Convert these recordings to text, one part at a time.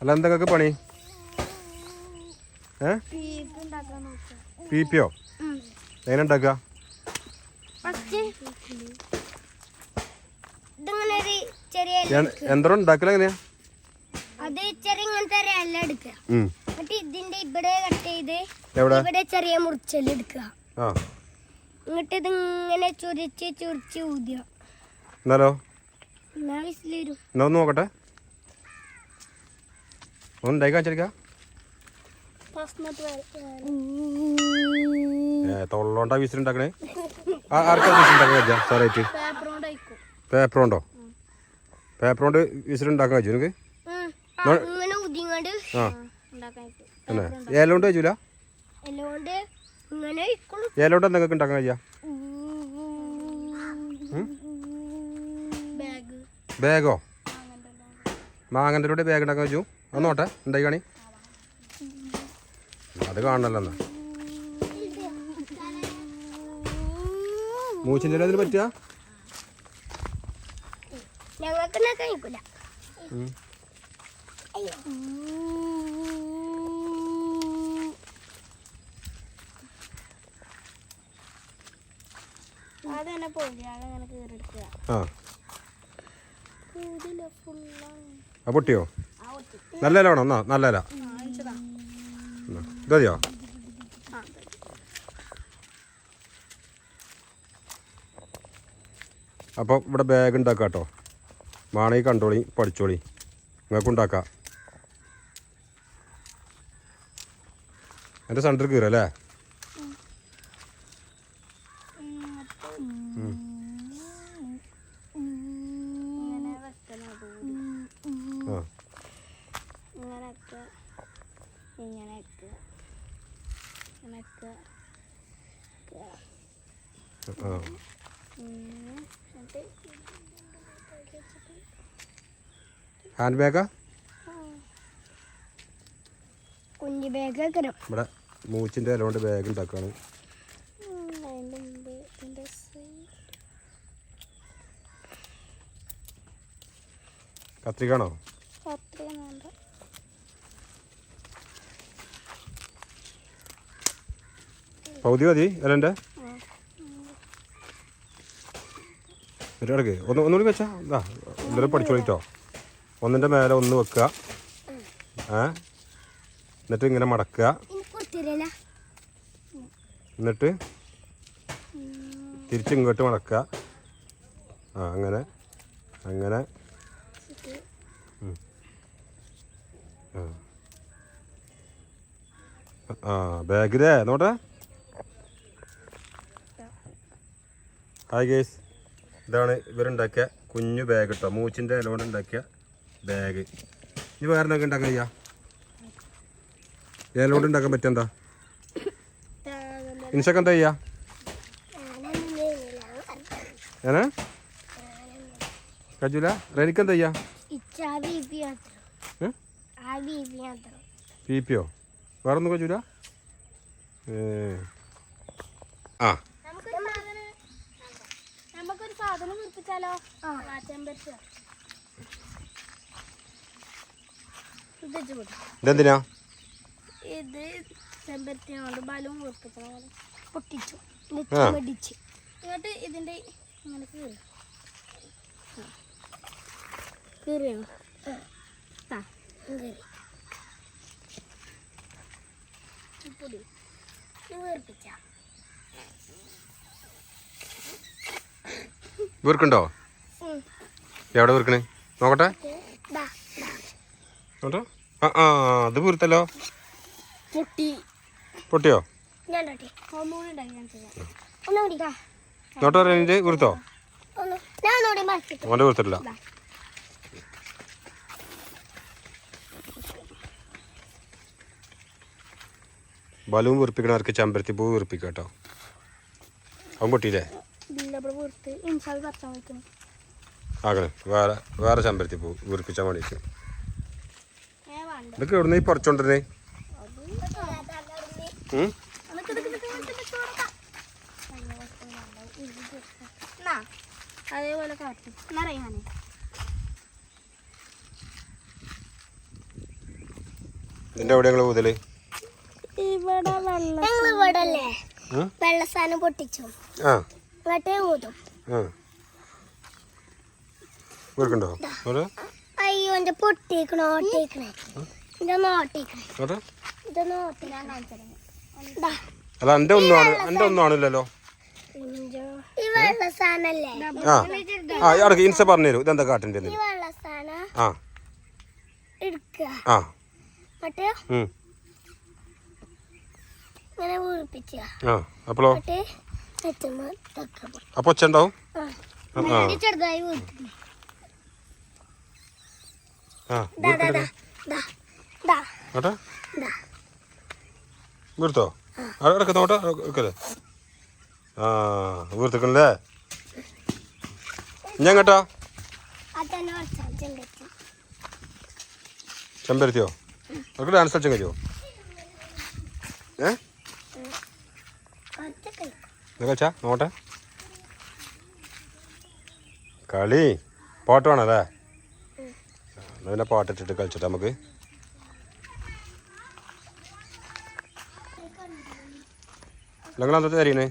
അല്ല എന്തൊക്കെ പണി? ഏ? പീപ്പ് ഉണ്ടാക്കാൻ പി പിയോ എങ്ങനെ ഉണ്ടാക്കുക ഫസ്റ്റ് ചെറിയ ഇല എ- എന്തോ ഉണ്ടാക്കല എങ്ങനെയാ? അത് ചെറിയ ഇങ്ങനത്തെ അല്ല എടുക്കുക. എന്നിട്ട് ഇതിന്റെ ഇവിടെ കട്ട് ചെയ്ത് ഇവിടെ ചെറിയ എടുക്കുക. ആ. എന്നിട്ട് ഇതിങ്ങനെ ചുരിച്ച് ചുരിച്ച് ഊതുക എന്നാലോ? എന്നാ ഒന്ന് നോക്കട്ടെ. ഒന്ന് ഉണ്ടാക്കി കാണിച്ചിരിക്ക ഏ തൊള്ളോണ്ടാ ആ- ആർക്കാ കഴിച്ചാ? സാറായിട്ട് പേപ്പർ കൊണ്ടോ പേപ്പർ കൊണ്ട് എനിക്ക് ഇങ്ങനെ ഊതിങ്ങാണ്ട് ആ. ഉണ്ടാക്കാൻ തന്നെ ഏല കൊണ്ട് കഴിച്ചൂല? എല്ലോണ്ട് ഇങ്ങനെ ഇക്കുള്ളൂ ഏല കൊണ്ട് എന്തൊക്കെ ഉണ്ടാക്കാൻ കഴിയാ ബാഗ് ബാഗോ മാങ്ങന്റെ കൂടെ ബാഗ് ഉണ്ടാക്കാൻ വെച്ചു ഒന്ന് എന്തായി കാണി? അത് കാണണല്ലോ എന്നാ മൂച്ചിന്റെ അതിന് പറ്റുക ആ പൊട്ടിയോ? നല്ല ഇല വേണം എന്നാ നല്ല ഇല ഇതോ അപ്പൊ അപ്പോൾ ഇവിടെ ബാഗ് ഉണ്ടാക്കാം കേട്ടോ വേണമെങ്കിൽ കണ്ടോളി പഠിച്ചോളി. നിങ്ങൾക്ക് ഉണ്ടാക്കാം. എന്റെ സെന്റർ കീറല്ലേ വെക്കണം ആ ഇങ്ങനെയൊക്കെ ഇങ്ങനെയൊക്കെ ഇങ്ങനെയൊക്കെ ആ എന്നിട്ട് ഹാൻഡ് ബാഗാ കുഞ്ഞു ബാഗ് ഇവിടെ മൂച്ചിന്റെ ഇല കൊണ്ട് ബാഗ് സൈഡ് കത്രികാണോ പൗതി മതി ഇലന്റെ ഇടയ്ക്ക് ഒന്ന് ഒന്നുകൂടി വെച്ചാ ഇതാ ഇന്നലെ പഠിച്ചോളിട്ടോ ഒന്നിന്റെ മേലെ ഒന്ന് വെക്കുക. ഏ? എന്നിട്ട് ഇങ്ങനെ മടക്കുക. എന്നിട്ട് തിരിച്ച് ഇങ്ങോട്ട് മടക്കുക. ആ അങ്ങനെ അങ്ങനെ. ആ. ബാഗിലേ നോട്ടെ ഹായ് ഗേസ് ഇതാണ് ഇവരുണ്ടാക്കിയ കുഞ്ഞു ബാഗ് കേട്ടോ മൂച്ചിന്റെ ഇല ഉണ്ടാക്കിയ ബാഗ് ഇനി വേറെ എന്തൊക്കെ ഉണ്ടാക്കാൻ ചെയ്യാ ഇല ഉണ്ടാക്കാൻ പറ്റണ്ട ഇൻഷൊക്കെ എന്താ ചെയ്യാ ഏനാ കജുല റെനിക്ക് എന്താ ചെയ്യാ പി ഏ? പിയോ കജുല? ആ. ഇത് ചൂട് ഇതെന്തിനാ? ഇത് ചെമ്പരത്തിനോട് ബലവും വീർപ്പിച്ച പോലെ. പൊട്ടിച്ചു. മെടിച്ച് എന്നിട്ട് ഇതിന്റെ ഇങ്ങനെ കീറി. കീറിയോ? ആ. കീറി. പൊടി. വീർപ്പിച്ച. വീർക്കുണ്ടോ എവിടെ വീർക്കണേ നോക്കട്ടെ. ആ ആ അത് വീർത്തല്ലോ പൊട്ടി. പൊട്ടിയോ? നോട്ടോ റെനിന്റെ വീർത്തോ ഓന്റെ വീർത്തിട്ടില്ല ബലൂൺ വീർപ്പിക്കണവർക്ക് ചെമ്പരത്തി പൂ വീർപ്പിക്കാം കേട്ടോ. അവൻ പൊട്ടിയില്ലേ? ആകണേ വേറെ വേറെ ചെമ്പരത്തി പൂ വീർപ്പിച്ചാൽ വേണ്ടിയിട്ട് ഇതൊക്കെ എവിടുന്ന് ഈ പറിച്ചോണ്ടിരുന്നേ? അതേപോലെ ഇതിന്റെ എവിടെ ഞങ്ങൾ ഊതൽ ഇവിടെ വെള്ളം ഞങ്ങൾ ഇവിടെ അല്ലേ ഉം? വെള്ള സാധനം പൊട്ടിച്ചു. ആ. ഊതും. ആ. വീർക്കുണ്ടോ അവിടെ അയ്യോ എന്റെ പൊട്ടിക്കണോ ഓട്ടിക്കണേ ഇതൊന്ന് ഓട്ടിക്കണേ ഇതൊന്ന് ഓട്ടിക്കണേ അല്ല എന്റെ ഒന്നും ആണ് എന്റെ ഒന്നും ആണില്ലല്ലോ. ഈ വെള്ള സാധനല്ലേ? ആ. ആ ഇൻസ പറഞ്ഞു തരൂ. ഇതെന്താ കാട്ടിന്റെ ആ. ആ. എന്നിട്ട് തക്കാം ഒച്ച ഉണ്ടാവും ആ. വീർത്തോ നോട്ടെ വീർത്തിക്കണല്ലേ ഞാൻ കേട്ടോ ചെമ്പരത്തിയോ? അവർക്ക് ഡാൻസ് കളിച്ചാൽ കഴിയുമോ ഏ? കളിച്ചാ നോട്ടെ കളി. പാട്ട് വേണല്ലേ? എന്നാൽ പിന്നെ പാട്ടിട്ടിട്ട് കളിച്ചിട്ട് നമുക്ക്. നിങ്ങൾ എന്താ പറഞ്ഞാലേ.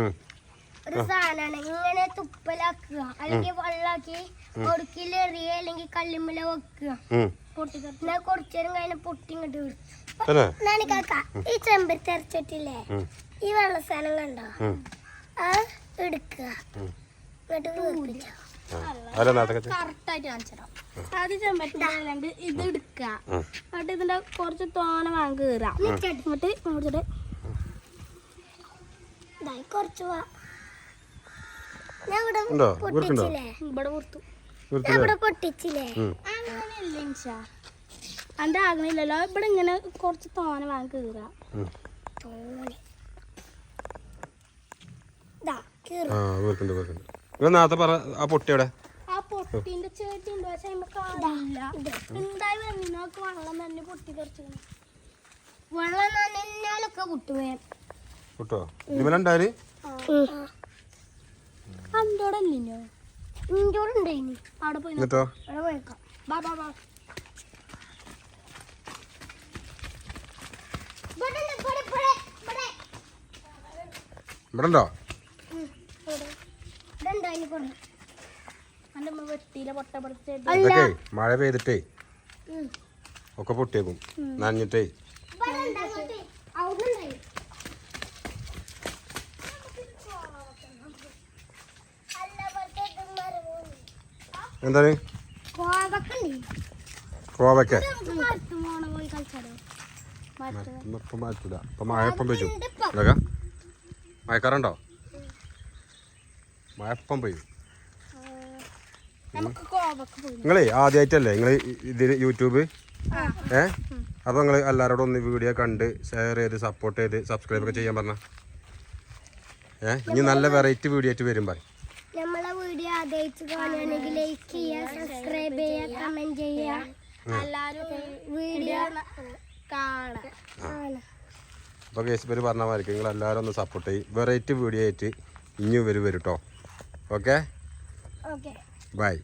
ഉം. ഒരു സാധനമാണ് ഇങ്ങനെ തുപ്പലാക്കുക. അല്ലെങ്കിൽ വെള്ളാക്കി ഒടുക്കിലെറിയ അല്ലെങ്കിൽ കല്ലുമ്മല വെക്കുക. എന്നാ കുറച്ചേരം കഴിഞ്ഞ പൊട്ടി ഇങ്ങോട്ട് തന്നെ? നാണി കാക്ക ഈ ചെമ്പരത്തി തെരച്ചിട്ടില്ലേ. ഈ വെള്ള സാധനം കണ്ടോ? ആ. അത് എടുക്കുക. എന്നിട്ട് ചെമ്പരത്തി ഇത് എടുക്കുക. എന്നിട്ട് ഇതിന്റെ കുറച്ച് തോന വാങ്ങി കീറാം. എന്നിട്ട് മുറിച്ചിട്ട് കുറച്ച് വാ. ഞാൻ ഇവിടെ ഉണ്ടോ വീർക്കുണ്ടോ പൊട്ടിച്ചില്ലേ ഇവിടെ പുറത്തു വീർത്തില്ലേ ഇവിടെ പൊട്ടിച്ചില്ലേ ഉം. അങ്ങനെയല്ല ഇൻഷാ അന്റെ ആകണില്ലല്ലോ ഇവിടെ ഇങ്ങനെ കുറച്ച് തോന വാങ്ങി കീറാം. തോനെ. ദാ കീറും. ആ വീർക്കുണ്ട് വീർക്കുണ്ട് നിങ്ങൾ നേരത്തെ പറ ആ പൊട്ടി എവിടെ? ആ പൊട്ടിന്റെ ചേട്ടി ഉണ്ട് പക്ഷെ ഉണ്ടായി വന്നിനൊക്കെ വെള്ളം തന്നെ പൊട്ടി തെറിച്ചിരുന്നു വെള്ളം നനഞ്ഞാലൊക്കെ പൊട്ടുവേ? പൊട്ടോ ഇതിമലുണ്ടായാൽ എന്നിട്ടോ? ഇവിടെ ഉണ്ടോ മഴ പെയ്തിട്ടേ ഒക്കെ പൊട്ടിയേക്കും. നനഞ്ഞിട്ടേ. എന്താണ് കോവക്ക. ഇപ്പം മാറ്റൂല. ഇപ്പം മഴ ഇപ്പം പെയ്യും. ഇതൊക്കെ മഴക്കാറുണ്ടോ? മഴ ഇപ്പം പെയ്യും. നമുക്ക് കോവക്ക പോയി നിങ്ങളേ ആദ്യമായിട്ടല്ലേ നിങ്ങൾ ഇതിൽ യൂട്യൂബ്? ഏ? അപ്പോൾ നിങ്ങൾ എല്ലാവരോടും ഒന്ന് വീഡിയോ കണ്ട് ഷെയർ ചെയ്ത് സപ്പോർട്ട് ചെയ്ത് സബ്സ്ക്രൈബ് ഒക്കെ ചെയ്യാൻ പറഞ്ഞ. ഏ? ഇനി നല്ല വെറൈറ്റി വീഡിയോ ആയിട്ട് വരും പറയും. ആദ്യമായിട്ട് കാണുകയാണെങ്കിൽ ലൈക്ക് ചെയ്യുക സബ്സ്ക്രൈബ് ചെയ്യുക കമന്റ് ചെയ്യുക എല്ലാവരും വീഡിയോ കാണാം. അപ്പോൾ കേസ് പേര് പറഞ്ഞ മാതിരി നിങ്ങൾ എല്ലാവരും ഒന്ന് സപ്പോർട്ട് ചെയ്യും. വെറൈറ്റി വീഡിയോ ആയിട്ട് ഇനിയും വരും വരും കേട്ടോ ഓക്കെ ഓക്കെ ബൈ